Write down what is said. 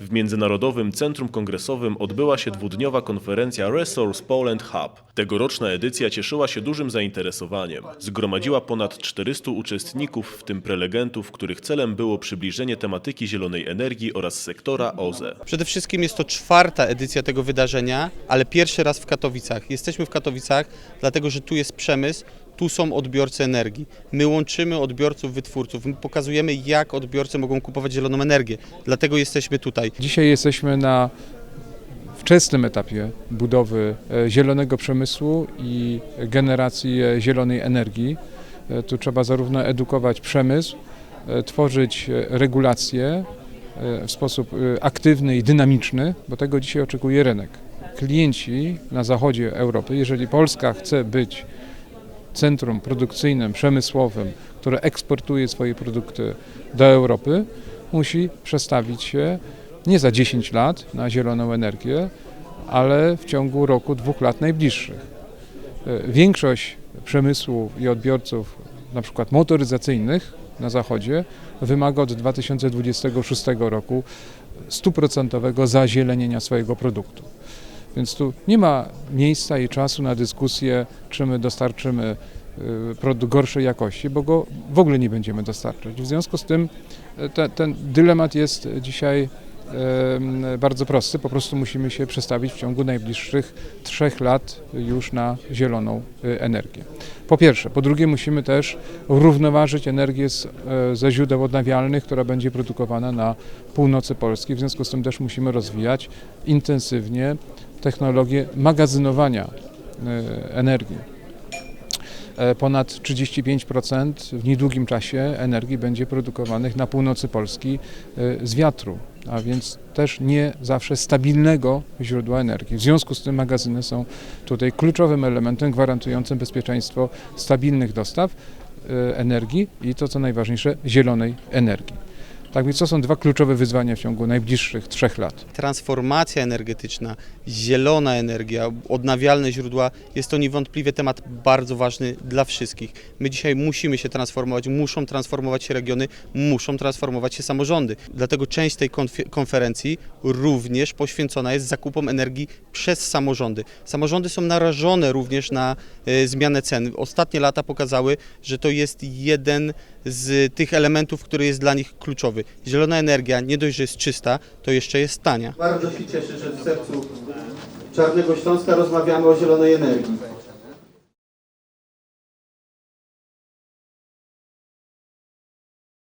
W Międzynarodowym Centrum Kongresowym odbyła się dwudniowa konferencja Resource Poland Hub. Tegoroczna edycja cieszyła się dużym zainteresowaniem. Zgromadziła ponad 400 uczestników, w tym prelegentów, których celem było przybliżenie tematyki zielonej energii oraz sektora OZE. Przede wszystkim jest to czwarta edycja tego wydarzenia, ale pierwszy raz w Katowicach. Jesteśmy w Katowicach, dlatego że tu jest przemysł, tu są odbiorcy energii. My łączymy odbiorców, wytwórców, my pokazujemy, jak odbiorcy mogą kupować zieloną energię. Dlatego jesteśmy tutaj. Dzisiaj jesteśmy na wczesnym etapie budowy e, zielonego przemysłu i generacji e, zielonej energii. E, Tu trzeba zarówno edukować przemysł, tworzyć regulacje w sposób aktywny i dynamiczny, bo tego dzisiaj oczekuje rynek. Klienci na zachodzie Europy, jeżeli Polska chce być centrum produkcyjnym, przemysłowym, które eksportuje swoje produkty do Europy, musi przestawić się nie za 10 lat na zieloną energię, ale w ciągu roku, dwóch lat najbliższych. E, Większość przemysłu i odbiorców, na przykład motoryzacyjnych na zachodzie, wymaga od 2026 roku stuprocentowego zazielenienia swojego produktu. Więc tu nie ma miejsca i czasu na dyskusję, czy my dostarczymy y, produkt gorszej jakości, bo go w ogóle nie będziemy dostarczać. W związku z tym e, te, ten dylemat jest dzisiaj em, bardzo prosty. Po prostu musimy się przestawić w ciągu najbliższych trzech lat już na zieloną y, energię. Po pierwsze. Po drugie musimy też równoważyć energię z, ze źródeł odnawialnych, która będzie produkowana na północy Polski. W związku z tym też musimy rozwijać intensywnie technologię magazynowania e, energii. E, Ponad 35% w niedługim czasie energii będzie produkowanych na północy Polski e, z wiatru, a więc też nie zawsze stabilnego źródła energii. W związku z tym magazyny są tutaj kluczowym elementem gwarantującym bezpieczeństwo stabilnych dostaw energii i to co najważniejsze zielonej energii. Tak więc to są dwa kluczowe wyzwania w ciągu najbliższych trzech lat. Transformacja energetyczna, zielona energia, odnawialne źródła jest to niewątpliwie temat bardzo ważny dla wszystkich. My dzisiaj musimy się transformować, muszą transformować się regiony, muszą transformować się samorządy. Dlatego część tej konf- konferencji również poświęcona jest zakupom energii przez samorządy. Samorządy są narażone również na e, zmianę cen. Ostatnie lata pokazały, że to jest jeden z tych elementów, który jest dla nich kluczowy. Zielona energia nie dość, że jest czysta, to jeszcze jest tania. Bardzo się cieszę, że w sercu Czarnego Śląska rozmawiamy o zielonej energii.